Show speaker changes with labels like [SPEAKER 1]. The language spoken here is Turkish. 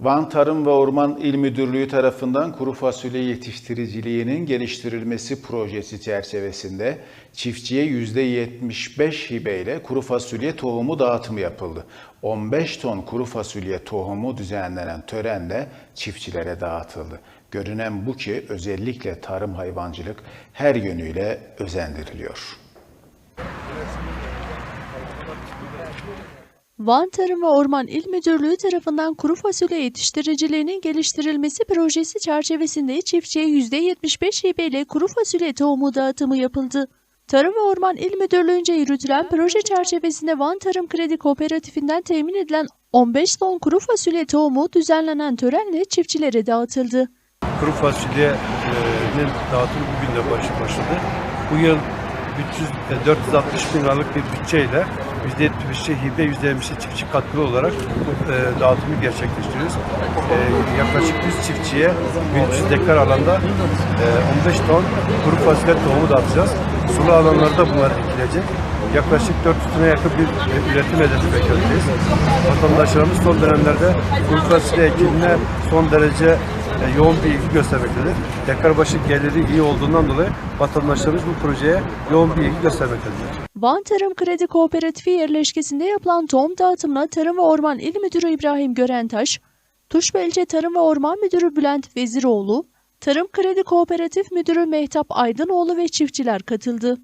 [SPEAKER 1] Van Tarım ve Orman İl Müdürlüğü tarafından kuru fasulye yetiştiriciliğinin geliştirilmesi projesi çerçevesinde çiftçiye %75 hibeyle kuru fasulye tohumu dağıtımı yapıldı. 15 ton kuru fasulye tohumu düzenlenen törenle çiftçilere dağıtıldı. Görünen bu ki özellikle tarım hayvancılık her yönüyle özendiriliyor.
[SPEAKER 2] Van Tarım ve Orman İl Müdürlüğü tarafından kuru fasulye yetiştiriciliğinin geliştirilmesi projesi çerçevesinde çiftçiye %75 hibeyle kuru fasulye tohumu dağıtımı yapıldı. Tarım ve Orman İl Müdürlüğü'nce yürütülen proje çerçevesinde Van Tarım Kredi Kooperatifinden temin edilen 15 ton kuru fasulye tohumu düzenlenen törenle çiftçilere dağıtıldı.
[SPEAKER 3] kuru fasulyenin dağıtımı bugün de başladı. Bu yıl 300, e, 460 bin liralık bir bütçeyle %75'i hibe, %70'i çiftçi katkılı olarak e, dağıtımı gerçekleştiriyoruz. E, yaklaşık 100 çiftçiye 1300 dekar alanda e, 15 ton kuru fasulye tohumu dağıtacağız. Sulu alanlarda bunlar ekilecek. Yaklaşık 400 tona yakın bir e, üretim hedefi bekliyoruz. Vatandaşlarımız son dönemlerde kuru fasulye ekimine son derece yoğun bir ilgi göstermektedir. Dekar başı geliri iyi olduğundan dolayı vatandaşlarımız bu projeye yoğun bir ilgi göstermektedir.
[SPEAKER 2] Van Tarım Kredi Kooperatifi yerleşkesinde yapılan tohum dağıtımına Tarım ve Orman İl Müdürü İbrahim Görentaş, Tuşba İlçe Tarım ve Orman Müdürü Bülent Veziroğlu, Tarım Kredi Kooperatif Müdürü Mehtap Aydınoğlu ve çiftçiler katıldı.